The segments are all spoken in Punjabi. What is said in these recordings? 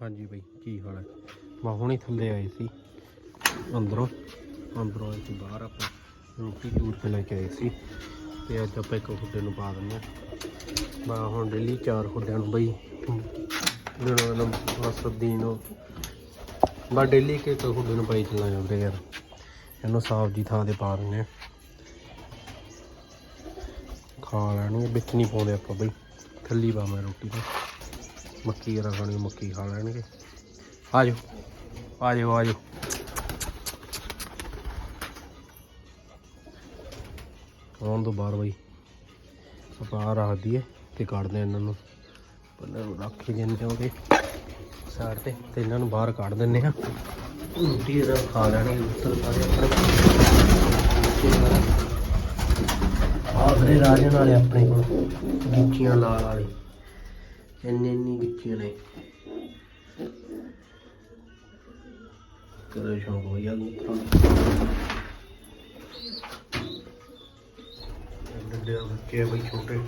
ਹਾਂਜੀ ਬਈ, ਕੀ ਹਾਲ ਹੈ? ਮੈਂ ਹੁਣੇ ਥੱਲੇ ਆਏ ਸੀ। ਅੰਦਰੋਂ ਅੰਦਰੋਂ ਆਏ ਸੀ ਬਾਹਰ ਆਪਾਂ। ਰੋਟੀ ਟੂਰ ਕੇ ਲੈ ਕੇ ਆਏ ਸੀ। ਤੇ ਅੱਜ ਆਪਾਂ ਇੱਕ ਖੁੱਡੇ ਨੂੰ ਪਾ ਦਿੰਦੇ ਆ ਮੈਂ ਹੁਣ ਡੇਲੀ ਚਾਰ ਖੁੱਡਿਆਂ ਨੂੰ ਬਈ, ਜਿਹੜਾ ਨਾ ਬਸ ਦੀਨ ਬਾ ਡੇਲੀ ਇੱਕ ਇੱਕ ਖੁੱਡੇ ਨੂੰ ਪਾਈ ਚੱਲਾਂ ਜਾਂਦੇ ਯਾਰ। ਇਹਨੂੰ ਸਾਫ਼ ਜੀ ਥਾਂ ਤੇ ਪਾ ਦਿੰਦੇ ਆ ਖਾ ਲੈਣਗੇ, ਵਿੱਚ ਨਹੀਂ ਪਾਉਂਦੇ ਆਪਾਂ ਬਈ। ਥੱਲੀ ਪਾਵਾਂ ਰੋਟੀ ਤੇ ਮੱਕੀ ਵਗੈਰਾ ਖਾਣੀ ਮੱਕੀ ਖਾ ਲੈਣਗੇ। ਆ ਜਾਓ ਆ ਜਾਓ ਆ ਜਾਓ ਆਉਣ ਤੋਂ ਬਾਹਰ ਬਈ, ਆਪਾਂ ਆਹ ਰੱਖ ਦਈਏ ਤੇ ਕੱਢਦੇ ਹਾਂ ਇਹਨਾਂ ਨੂੰ। ਪਹਿਲਾਂ ਰੱਖ ਹੀ ਦਿੰਦੇ ਹੋਗੇ ਸਾਈਡ ਤੇ ਤੇ ਇਹਨਾਂ ਨੂੰ ਬਾਹਰ ਕੱਢ ਦਿੰਦੇ ਆ ਰੋਟੀ ਇਹਦਾ ਖਾ ਲੈਣਗੇ, ਉੱਤਰ ਸਾਰੇ ਆਪਣੇ। ਆਖਰੇ ਰਾਜਨ ਵਾਲੇ ਆਪਣੇ ਕੋਲ ਗਿੱਚੀਆਂ ਲਾਲ ਵਾਲੇ। ਇੰਨੇ ਇੰਨੀ ਗਿੱਚੀਆਂ ਨੇ ਕਰੋ ਸ਼ੌਂਕ ਹੋਇਆ ਗੁੱਤਰਾ ਡੱਡੇ ਬੱਚੇ ਬਈ ਛੋਟੇ।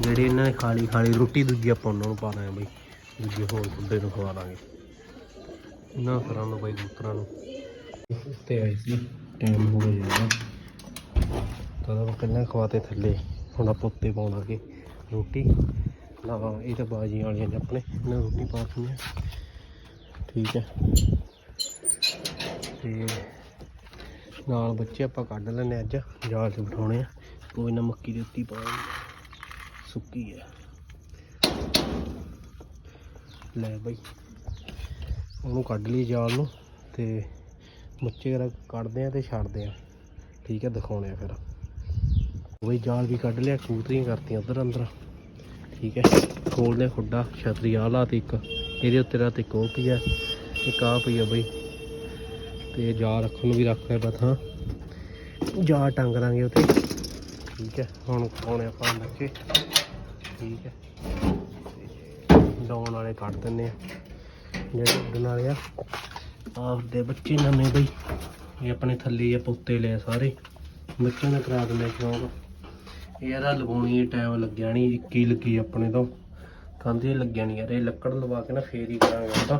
ਜਿਹੜੇ ਇਹਨਾਂ ਨੇ ਖਾਲੀ ਖਾਲੀ ਰੋਟੀ ਦੂਜੀ ਆਪਾਂ ਉਹਨਾਂ ਨੂੰ ਪਾ ਦਾਂਗੇ ਬਈ। ਦੂਜੇ ਹੋਰ ਬੁੱਢੇ ਨੂੰ ਖਵਾ ਦਾਂਗੇ। ਇਹਨਾਂ ਕਰਾਂ ਨੂੰ ਬਈ ਗੁੱਤਰਾਂ ਨੂੰ। ਤੇ ਆਈ ਸੀ ਟਾਈਮ ਹੋ ਗਿਆ ਕਦੋਂ ਆਪਾਂ ਪਹਿਲਾਂ ਖਵਾਤੇ ਥੱਲੇ। ਹੁਣ ਆਪਾਂ ਉੱਤੇ ਪਾਉਣ ਲੱਗੇ ਰੋਟੀ। ਨਾ ਇਹ ਤਾਂ ਬਾਜੀਆਂ ਵਾਲੀਆਂ ਨੇ ਆਪਣੇ। ਇਹਨਾਂ ਰੋਟੀ ਪਾ ਦਿੰਦੇ ਹਾਂ। ਠੀਕ ਹੈ। ਤੇ ਨਾਲ ਬੱਚੇ ਆਪਾਂ ਕੱਢ ਲੈਣੇ ਅੱਜ। ਜਾਲ 'ਚ ਬਿਠਾਉਣੇ ਆ। ਕੋਈ ਨਾ ਮੱਕੀ ਦੀ ਉੱਤੀ ਪਾ ਸੁੱਕੀ ਹੈ। ਲੈ ਬਈ। ਉਹਨੂੰ ਕੱਢ ਲਈ ਜਾਲ ਨੂੰ। ਤੇ ਬੱਚੇ ਵਗੈਰਾ ਕੱਢਦੇ ਆ ਤੇ ਛੱਡਦੇ ਆ। ਠੀਕ ਹੈ ਦਿਖਾਉਣੇ ਆ ਫਿਰ। ਬਈ ਜਾਲ ਵੀ ਕੱਢ ਲਿਆ ਕੂਤਰੀਆਂ ਕਰਤੀਆਂ ਉਧਰ ਅੰਦਰ। ਠੀਕ ਹੈ ਖੋਲਦੇ ਖੁੱਡਾ, ਛਤਰੀ ਆਹ ਲਾ ਤੇ ਇੱਕ। ਇਹਦੇ ਉੱਤੇ ਰਾਤ ਇੱਕ ਉਹ ਪਈ ਆ ਇੱਕ ਆ ਪਈ ਆ ਬਈ। ਤੇ ਜਾਲ ਰੱਖਣ ਨੂੰ ਵੀ ਰੱਖ ਲਿਆ ਬਥਾਂ ਜਾਲ ਟੰਗ ਲਾਂਗੇ ਉੱਤੇ ਠੀਕ ਹੈ, ਹੁਣ ਪਾਉਣੇ ਆਪਾਂ ਬੱਚੇ। ਠੀਕ ਹੈ ਡਾਉਣ ਵਾਲੇ ਕੱਢ ਦਿੰਨੇ ਆ। ਜਿਹੜੇ ਉੱਡਣ ਵਾਲੇ ਆ। ਆਪਦੇ ਬੱਚੇ ਨਵੇਂ ਬਈ। ਇਹ ਆਪਣੇ ਥੱਲੇ ਆ, ਪੁੱਤੇ ਲਏ ਸਾਰੇ। ਬੱਚਿਆਂ ਨੇ ਕਰਾ ਦਿੰਦੇ ਸ਼ੌਂਕ। ਇਹਦਾ ਲਗਾਉਣੀ ਟਾਈਮ ਲੱਗਿਆ ਨਹੀਂ 21 ਲੱਗੀ ਆਪਣੇ ਤੋਂ। ਕੰਧੇ ਲੱਗਿਆ ਨਹੀਂ ਯਾਰ, ਇਹ ਲੱਕੜ ਲਵਾ ਕੇ ਨਾ ਫੇਰ ਹੀ ਕਰਾਂਗੇ ਉਹ ਤਾਂ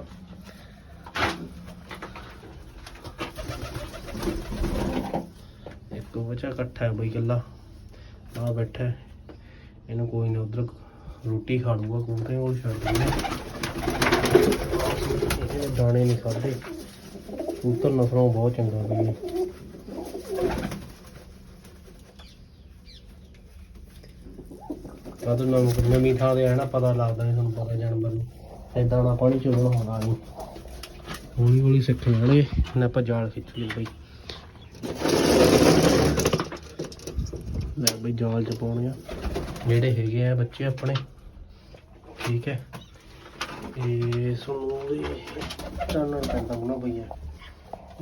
ਇੱਕ ਬੱਚਾ ਇਕੱਠਾ ਹੈ ਬਈ ਇਕੱਲਾ ਆ ਬੈਠਾ ਇਹਨੂੰ ਕੋਈ ਨਾ ਉਧਰ ਰੋਟੀ ਖਾ ਲੂਗਾ ਕੂਤੇ ਉਹ ਛੱਡ ਦਿੰਦੇ। ਦਾਣੇ ਨਹੀਂ ਖਾਦੇ ਕਬੂਤਰ ਨਸਲੋਂ ਬਹੁਤ ਚੰਗਾ ਬਈ ਕਦੋਂ ਨਵੀਂ ਨਵੀਂ ਥਾਂ ਤੇ ਆਣਾ ਪਤਾ ਲੱਗਦਾ ਨਹੀਂ ਤੁਹਾਨੂੰ ਪਤਾ ਜਾਨਵਰ ਨੂੰ। ਐਦਾਂ ਨਾ ਪਾਣੀ ਚੋਣਾ ਹੁੰਦਾ ਨਹੀਂ। ਹੌਲੀ ਹੌਲੀ ਸਿੱਖ ਲੈਣਗੇ ਹੁਣ ਆਪਾਂ ਜਾਲ ਖਿੱਚ ਲਈ ਬਈ। ਲੈ ਬਈ ਜਾਲ ਚ ਪਾਉਣੇ ਆ। ਜਿਹੜੇ ਹੈਗੇ ਆ ਬੱਚੇ ਆਪਣੇ। ਠੀਕ ਹੈ। ਇਹ ਸੁਣੋ ਵੀ ਚਾਨਣ ਪੈਂਦਾ ਹੋਣਾ ਬਈ।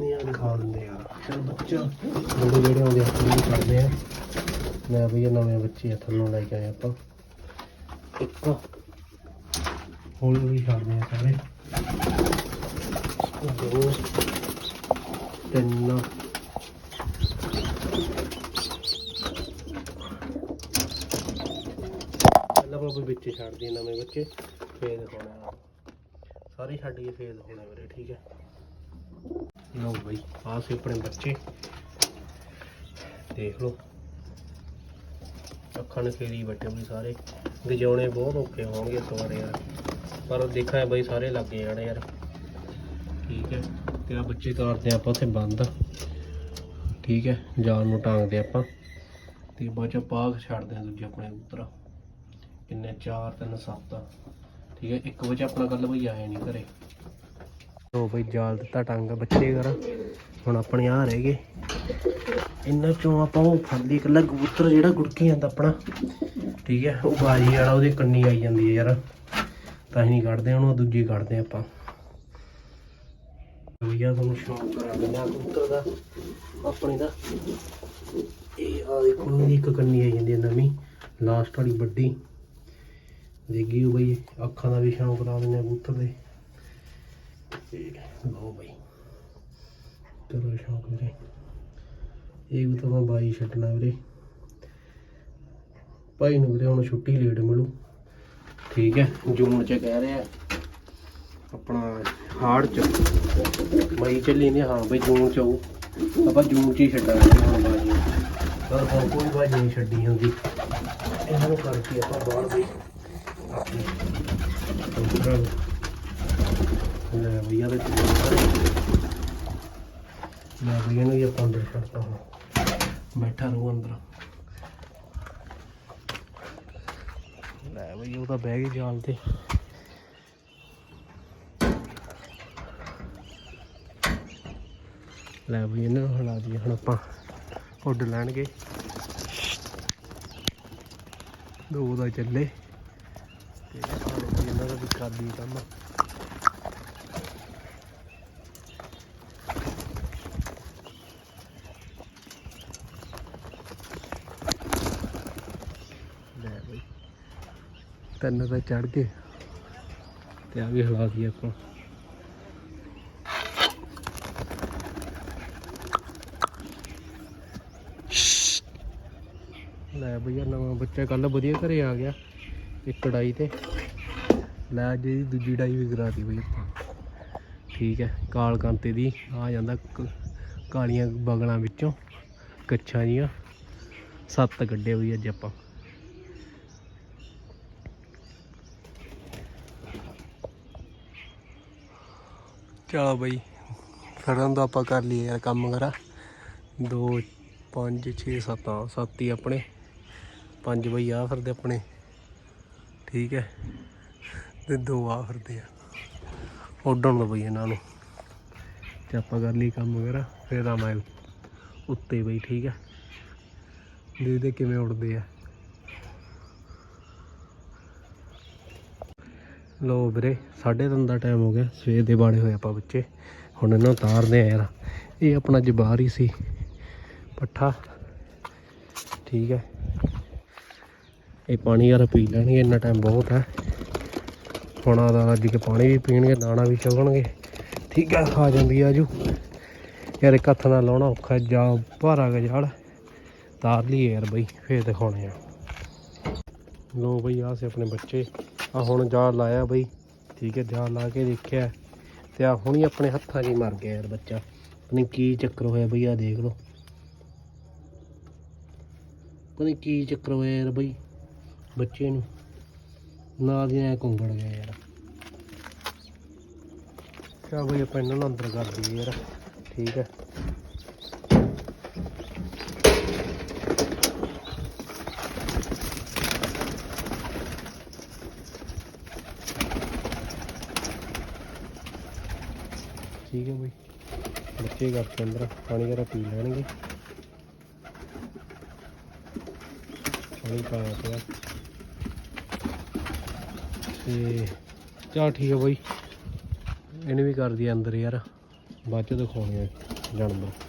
ਨਹੀਂ ਆ ਦਿਖਾ ਦਿੰਦੇ ਯਾਰ ਚਲ ਬੱਚਾ। ਜਿਹੜੇ ਜਿਹੜੇ ਆਉਂਦੇ ਨੂੰ ਕਰਦੇ ਆ। ਲੈ ਬਈ ਨਵੇਂ ਬੱਚੇ ਆ, ਥੱਲੋਂ ਲੈ ਕੇ ਆਏ ਆਪਾਂ। ਇੱਕ ਹੌਲੀ ਹੌਲੀ ਛੱਡਦੇ ਆ ਸਾਰੇ। ਦੋ, ਤਿੰਨ। ਪਹਿਲਾਂ ਆਪਾਂ ਵਿੱਚ ਛੱਡਦੇ ਆ ਨਵੇਂ ਬੱਚੇ, ਫੇਰ ਹੋਣਾ ਸਾਰੇ ਛੱਡ ਕੇ ਫੇਰ ਹੋਣਾ ਵੀਰੇ, ਠੀਕ ਹੈ। ਲਓ ਬਈ, ਆਹ ਸੀ ਆਪਣੇ ਬੱਚੇ। ਦੇਖ ਲਓ। ਅੱਖਾਂ ਨੇ ਫੇਰੀ ਬੱਟੇ ਵੀ ਸਾਰੇ। ਗਜਾਉਣੇ ਬਹੁਤ ਔਖੇ ਹੋਣਗੇ ਇਸ ਵਾਰ ਯਾਰ। ਪਰ ਦੇਖਾਂ ਬਈ ਸਾਰੇ ਲੱਗੇ ਜਾਣੇ ਯਾਰ। ਠੀਕ ਹੈ, ਤੇ ਆ ਬੱਚੇ ਤਾਰਦੇ ਆਪਾਂ ਉੱਥੇ ਬੰਦ। ਠੀਕ ਹੈ, ਜਾਲ ਨੂੰ ਟਾਂਗਦੇ ਆਪਾਂ। ਤੇ ਬਾਅਦ ਚ ਪਾਗ ਛੱਡਦੇ ਆ ਦੂਜੇ ਆਪਣੇ ਉੱਤਰ। ਕਿੰਨੇ? 4 3 7 ਠੀਕ ਹੈ, ਇੱਕ ਵਜੇ ਆਪਣਾ ਕੱਲ ਬਈ ਆਇਆ ਨਹੀਂ ਘਰੇ। ਲੋ ਬਈ ਜਾਲ ਦਿੱਤਾ ਟਾਂਗਾ ਬੱਚੇ ਕਰ ਹੁਣ ਆਪਣੇ ਆ ਰਹਿ ਗਏ। ਇਹਨਾਂ ਚੋਂ ਆਪਾਂ ਉਹ ਫੜ ਲਈ? ਇਕੱਲਾ ਕਬੂਤਰ ਜਿਹੜਾ ਗੁੜਕੀ ਜਾਂਦਾ ਆਪਣਾ। ਠੀਕ ਹੈ, ਉਹ ਬਾਜੀ ਵਾਲਾ, ਉਹਦੇ ਕੰਨੀ ਆਈ ਜਾਂਦੀ ਹੈ ਯਾਰ। ਤਾਂ ਹੀ ਨਹੀਂ ਕੱਢਦੇ, ਉਹਨੂੰ ਦੂਜੀ ਕੱਢਦੇ ਆਪਾਂ। ਭਈਆ ਤੁਹਾਨੂੰ ਸ਼ੌਂਕ ਕਰਾ ਦਿੰਦਾ ਕਬੂਤਰ ਦਾ, ਆਪਣੇ ਦਾ। ਇਹ ਆ ਦੇਖੋ, ਇਹਦੀ ਇੱਕ ਕੰਨੀ ਆਈ ਜਾਂਦੀ ਹੈ ਨਵੀਂ ਲਾਸਟ ਵਾਲੀ ਵੱਡੀ। ਦੇਗੀ ਉਹ ਬਈ, ਅੱਖਾਂ ਦਾ ਵੀ ਸ਼ੌਂਕ ਲਾ ਦਿੰਦੇ ਕਬੂਤਰ ਦੇ। ਤੇ ਬਈ ਕਰੋ ਸ਼ੌਂਕ ਵੀਰੇ। ਇਹ ਵੀ ਤਾਂ ਬਾਈ ਛੱਡਣਾ ਵੀਰੇ। ਭਾਈ ਨੂੰ ਵੀਰੇ ਹੁਣ ਛੁੱਟੀ ਲੇਟ ਮਿਲੂ। ਠੀਕ ਹੈ। ਜੂਨ ਚ ਕਹਿ ਰਿਹਾ। ਆਪਣਾ ਹਾੜ ਚ। ਮਈ ਚੱਲੀ ਨੇ ਹਾਂ ਬਈ ਜੂਨ ਚ ਆਊ ਆਪਾਂ ਜੂਨ ਚ ਹੀ ਛੱਡਾਂਗੇ ਹੁਣ ਬਾਜੀ। ਪਰ ਹੁਣ ਕੋਈ ਬਾਜੀ ਨਹੀਂ ਛੱਡੀ ਹੁੰਦੀ ਇਹਨਾਂ ਨੂੰ ਕਰਕੇ ਆਪਾਂ ਬਾਹਰ ਵੀ ਲੈ ਭਈਆ ਦੇ ਲੈ ਭਈਆ ਨੂੰ ਵੀ ਆਪਾਂ ਅੰਦਰ ਛੱਡਤਾ ਹੁਣ। ਬੈਠਾ ਰਹੂ ਅੰਦਰ। ਲੈ ਬਈ, ਉਹ ਤਾਂ ਬਹਿ ਗਈ ਜਾਲ ਤੇ। ਲੈ ਬਈ, ਇਹਨਾਂ ਨੂੰ ਹਲਾ ਦਈਏ ਹੁਣ ਆਪਾਂ। ਉੱਡ ਲੈਣਗੇ। ਦੋ ਦਾ ਚੱਲੇ। ਤੇ ਇਹਨਾਂ ਦਾ ਵੀ ਕਰ ਕੰਮ ਲੈ ਬਈ ਤਿੰਨ ਤਾਂ ਚੜ ਗਏ। ਤੇ ਆ ਵੀ ਹਲਾ ਦਈਏ ਆਪਾਂ। ਲੈ ਭਈਆ ਨਵਾਂ ਬੱਚਾ, ਕੱਲ ਵਧੀਆ ਘਰੇ ਆ ਗਿਆ, ਇੱਕ ਕੜਾਈ ਤੇ। ਲੈ ਅੱਜ ਇਹਦੀ ਦੂਜੀ ਡਾਈ ਵੀ ਕਰਾਤੀ ਬਈ ਆਪਾਂ। ਠੀਕ ਹੈ, ਕਾਲ ਕਾਂਤੇ ਦੀ, ਆ ਜਾਂਦਾ ਕਾਲੀਆਂ ਬਗਲਾਂ ਵਿੱਚੋਂ, ਕੱਛਾਂ ਜੀਆਂ। ਸੱਤ ਕੱਢੇ ਬਈ ਅੱਜ ਆਪਾਂ। ਚਲੋ ਬਈ ਫੜਨ ਦਾ ਆਪਾਂ ਕਰ ਲਈਏ ਯਾਰ ਕੰਮ ਕਰਾ। 2 5 6 7 ਆ ਸੱਤ ਹੀ ਆਪਣੇ। ਪੰਜ ਬਈ ਆ ਫਿਰਦੇ ਆਪਣੇ। ਠੀਕ ਹੈ। ਤੇ ਦੋ ਆ ਫਿਰਦੇ ਆ। ਉੱਡਣ ਦੋ ਬਈ ਇਹਨਾਂ ਨੂੰ। ਤੇ ਆਪਾਂ ਕਰ ਲਈ ਕੰਮ ਵਗੈਰਾ ਫਿਰ ਆ ਉੱਤੇ ਬਈ, ਠੀਕ ਹੈ। ਦੇਖਦੇ ਕਿਵੇਂ ਉੱਡਦੇ ਆ। ਲੋ ਵੀਰੇ 3:30 ਦਾ ਟਾਈਮ ਹੋ ਗਿਆ। ਸਵੇਰ ਦੇ ਬਾਣੇ ਹੋਏ ਆਪਾਂ ਬੱਚੇ। ਹੁਣ ਇਹਨਾਂ ਨੂੰ ਉਤਾਰਦੇ ਆ ਯਾਰ। ਇਹ ਆਪਣਾ ਜਬਾਰ ਹੀ ਸੀ। ਪੱਠਾ। ਠੀਕ ਹੈ। ਇਹ ਪਾਣੀ ਯਾਰ ਪੀ ਲੈਣਗੇ, ਇੰਨਾ ਟਾਈਮ ਬਹੁਤ ਹੈ। ਹੁਣ ਆਦਾ ਰੱਜ ਕੇ ਪਾਣੀ ਵੀ ਪੀਣਗੇ, ਦਾਣਾ ਵੀ ਚੁਗਣਗੇ ਠੀਕ ਹੈ ਖਾ ਜਾਂਦੀ ਆ ਜੂ ਯਾਰ ਇੱਕ ਹੱਥ ਨਾਲ ਲਾਉਣਾ ਔਖਾ ਜਾ ਭਾਰਾ ਗਜਾਲ ਤਾਰ ਲਈ ਯਾਰ ਬਈ, ਫੇਰ ਦਿਖਾਉਣੇ ਆ। ਲੋ ਬਈ ਆ ਆਪਣੇ ਬੱਚੇ। ਆ ਹੁਣ ਜਾਲ ਲਾਇਆ ਬਈ। ਠੀਕ ਹੈ, ਜਾਲ ਲਾ ਕੇ ਦੇਖਿਆ। ਤੇ ਆ ਹੁਣੀ ਆਪਣੇ ਹੱਥਾਂ 'ਚ ਹੀ ਮਰ ਗਿਆ ਯਾਰ ਬੱਚਾ। ਪਤਾ ਕੀ ਚੱਕਰ ਹੋਇਆ ਬਈ, ਆ ਦੇਖ ਲਓ। ਪਤਾ ਨੀ ਕੀ ਚੱਕਰ ਹੋਇਆ ਯਾਰ ਬਈ, ਬੱਚੇ ਨੂੰ। ਨਾਲ ਦੀ ਐ ਕੁੰਗੜ ਗਿਆ ਯਾਰ। ਚਾ ਬਈ ਆਪਾਂ ਇਹਨਾਂ ਨੂੰ ਅੰਦਰ ਕਰ ਦਈਏ ਯਾਰ। ਠੀਕ ਹੈ। ਠੀਕ ਹੈ ਬਈ। ਬੱਚੇ ਕਰਕੇ ਅੰਦਰ, ਪਾਣੀ ਵਗੈਰਾ ਪੀ ਲੈਣਗੇ। ਪਾਣੀ ਪਾਇਆ ਪਿਆ ਤੇ ਚਲ ਠੀਕ ਹੈ ਬਈ। ਇਹਨੇ ਵੀ ਕਰਦੀ ਅੰਦਰ ਯਾਰ। ਬਾਅਦ ਚ ਦਿਖਾਉਣੇ ਆ ਜਾਨਵਰ